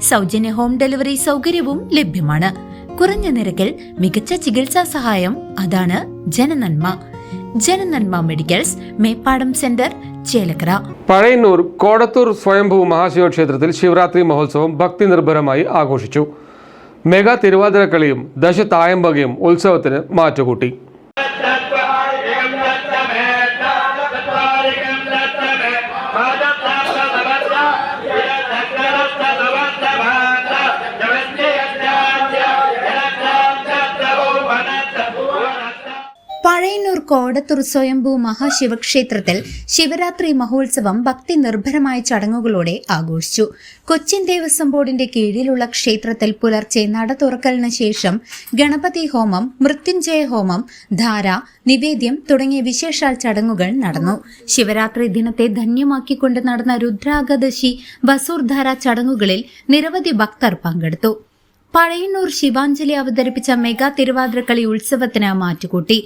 സൗജന്യ home delivery സൗകര്യവും ലഭ്യമാണ്. കുറഞ്ഞ നിരക്കിൽ മികച്ച ചികിത്സാ സഹായം അതാണ് ജനനന്മ. Jananamma medicals Meppadam centre Chelakkara. Pazhayannur Kodathur സ്വയംഭൂ മഹാശിവ ക്ഷേത്രത്തിൽ ശിവരാത്രി മഹോത്സവം ഭക്തി നിർഭരമായി ആഘോഷിച്ചു. മെഗാ തിരുവാതിരക്കളിയും ദശ തായമ്പകയും ഉത്സവത്തിന് മാറ്റുകൂട്ടി. പഴയന്നൂർ കോടത്തൂർ സ്വയംഭൂ മഹാശിവക്ഷേത്രത്തിൽ ശിവരാത്രി മഹോത്സവം ഭക്തി നിർഭരമായ ചടങ്ങുകളോടെ ആഘോഷിച്ചു. കൊച്ചിൻ ദേവസ്വം ബോർഡിന്റെ കീഴിലുള്ള ക്ഷേത്രത്തിൽ പുലർച്ചെ നട തുറക്കലിന് ശേഷം ഗണപതി ഹോമം മൃത്യുഞ്ജയ ഹോമം ധാര നിവേദ്യം തുടങ്ങിയ വിശേഷാൽ ചടങ്ങുകൾ നടന്നു. ശിവരാത്രി ദിനത്തെ ധന്യമാക്കിക്കൊണ്ട് നടന്ന രുദ്രാഗദശി വസൂർധാര ചടങ്ങുകളിൽ നിരവധി ഭക്തർ പങ്കെടുത്തു. പഴയന്നൂർ ശിവാഞ്ജലി അവതരിപ്പിച്ച മെഗാ തിരുവാതിരക്കളി ഉത്സവത്തിന് മാറ്റുകൂട്ടി.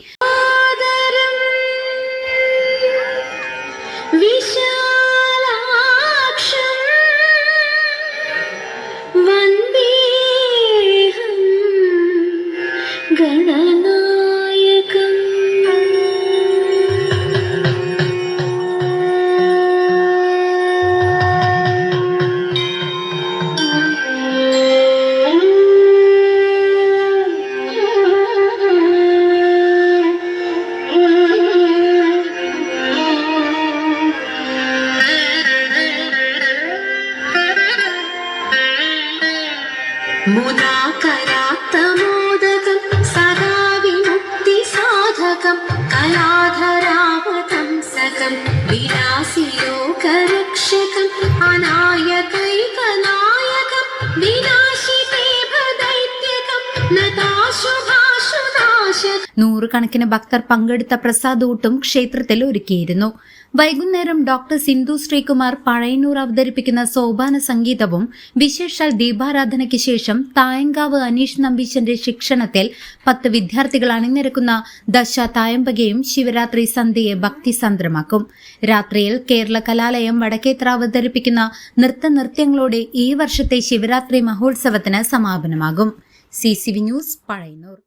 നൂറുകണക്കിന് ഭക്തർ പങ്കെടുത്ത പ്രസാദൂട്ടും ക്ഷേത്രത്തിൽ ഒരുക്കിയിരുന്നു. വൈകുന്നേരം ഡോക്ടർ സിന്ധു ശ്രീകുമാർ പഴയന്നൂർ അവതരിപ്പിക്കുന്ന സോപാന സംഗീതവും വിശേഷാൽ ദീപാരാധനയ്ക്ക് ശേഷം തായങ്കാവ് അനീഷ് നമ്പീശന്റെ ശിക്ഷണത്തിൽ പത്ത് വിദ്യാർത്ഥികൾ അണിനിരക്കുന്ന ദശ തായമ്പകയും ശിവരാത്രി സന്ധ്യയെ ഭക്തിസാന്ദ്രമാക്കും രാത്രിയിൽ കേരള കലാലയം വടക്കേത്ര അവതരിപ്പിക്കുന്ന നൃത്തനൃത്യങ്ങളോടെ ഈ വർഷത്തെ ശിവരാത്രി മഹോത്സവത്തിന് സമാപനമാകും. C C V news Pazhayannur.